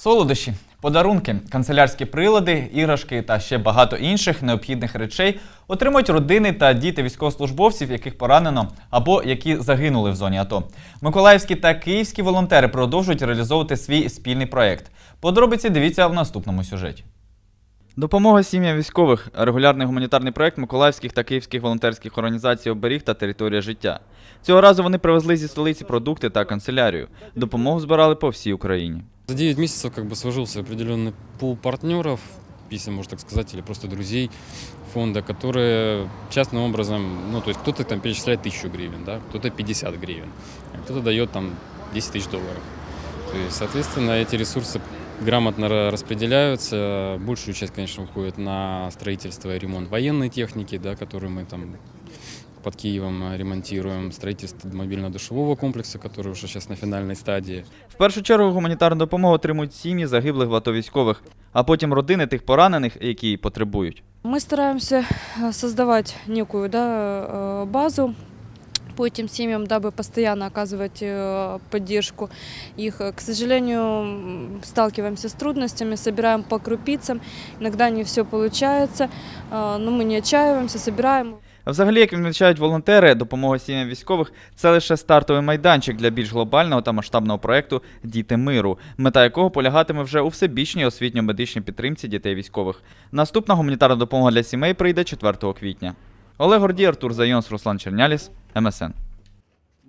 Солодощі, подарунки, канцелярські прилади, іграшки та ще багато інших необхідних речей отримують родини та діти військовослужбовців, яких поранено або які загинули в зоні АТО. Миколаївські та київські волонтери продовжують реалізовувати свій спільний проєкт. Подробиці дивіться в наступному сюжеті. Допомога сім'ям військових регулярний гуманітарний проект миколаївських та київських волонтерських організацій оберіг та територія життя. Цього разу вони привезли зі столиці продукти та канцелярію. Допомогу збирали по всій Україні. За 9 месяцев как бы сложился определенный пул партнеров, если можно так сказать, или просто друзей фонда, которые частным образом, ну, то есть кто-то там перечисляет тысячу гривен, да, кто-то 50 гривен, а кто-то дает там 10 тысяч долларов. То есть, соответственно, эти ресурсы грамотно ра- распределяются. Большую часть, конечно, уходит на строительство и ремонт военной техники, да, которую мы там под Киевом э, ремонтируем, строительство мобильно-душевого комплекса, который уже сейчас на финальной стадии. В першу чергу гуманітарну допомогу отримують сім'ї загиблих в АТО військових, а потім родини тих поранених, які її потребують. Мы стараемся э, создавать некую да, э, базу по этим семьям, дабы постоянно оказывать э, поддержку их. Э, К сожалению, м, сталкиваемся с трудностями, собираем по крупицам. Иногда не все получается, э, ми не відчаюємося, збираємо. Взагалі, як відмічають волонтери, допомога сім'ям військових це лише стартовий майданчик для більш глобального та масштабного проекту Діти миру, мета якого полягатиме вже у всебічній освітньо-медичній підтримці дітей військових. Наступна гуманітарна допомога для сімей прийде 4 квітня. Олег Гордій, Артур Зайонс, Руслан Черняліс, МСН.